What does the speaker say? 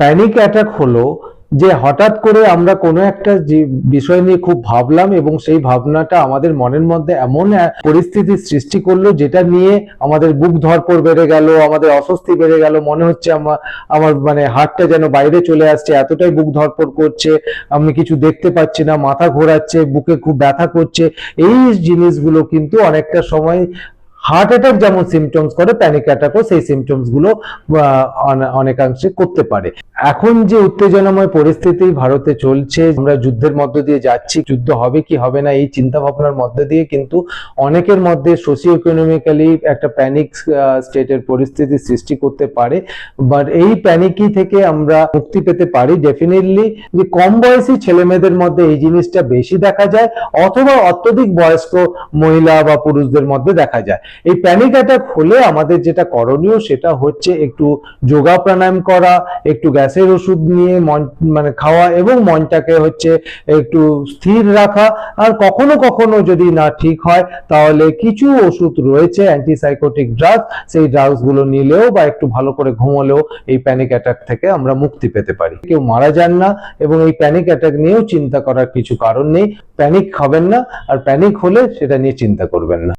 Panic attack হলো যে হঠাৎ করে আমরা কোনো একটা বিষয় নিয়ে খুব ভাবলাম এবং সেই ভাবনাটা আমাদের মনের মধ্যে এমন পরিস্থিতির সৃষ্টি করল যেটা নিয়ে আমাদের বুক ধরপড় বেড়ে গেল, আমাদের অস্বস্তি বেড়ে গেল, মনে হচ্ছে আমার আমার মানে হাতটা যেন বাইরে চলে আসছে, এতটাই বুক ধরপড় করছে, আমি কিছু দেখতে পাচ্ছি না, মাথা ঘোরাচ্ছে, বুকে খুব ব্যথা করছে। এই জিনিসগুলো কিন্তু অনেকটা সময় হার্ট অ্যাটাক যেমন সিমটমস করে প্যানিক অ্যাটাকও সেই সিমটমসগুলো অনেকাংশে করতে পারে। এখন যে উত্তেজনাময় পরিস্থিতি ভারতে চলছে, আমরা যুদ্ধের মধ্য দিয়ে যাচ্ছি, যুদ্ধ হবে কি হবে না, এই চিন্তা ভাবনার মধ্যে দিয়ে কিন্তু অনেকের মধ্যে সোশিও ইকোনমিক্যালি একটা প্যানিক স্টেটের পরিস্থিতি সৃষ্টি করতে পারে। বাট এই প্যানিকি থেকে আমরা মুক্তি পেতে পারি ডেফিনেটলি যে কম বয়সী ছেলে মেয়েদের মধ্যে এই জিনিসটা বেশি দেখা যায়, অথবা অত্যধিক বয়স্ক মহিলা বা পুরুষদের মধ্যে দেখা যায়। এই প্যানিক অ্যাটাক হলে আমাদের যেটা করণীয় সেটা হচ্ছে একটু যোগা প্রাণায়াম করা, একটু গ্যাসের ওষুধ নিয়ে মন মানে খাওয়া এবং মনটাকে হচ্ছে একটু স্থির রাখা। আর কখনো কখনো যদি না ঠিক হয়, তাহলে কিছু ওষুধ রয়েছে অ্যান্টিসাইকোটিক ড্রাগস সেই ড্রাগসগুলো নিলেও বা একটু ভালো করে ঘুমলেও এই প্যানিক অ্যাটাক থেকে আমরা মুক্তি পেতে পারি। কেউ মারা যান না এবং এই প্যানিক অ্যাটাক নিয়েও চিন্তা করার কিছু কারণ নেই। প্যানিক খাবেন না, আর প্যানিক হলে সেটা নিয়ে চিন্তা করবেন না।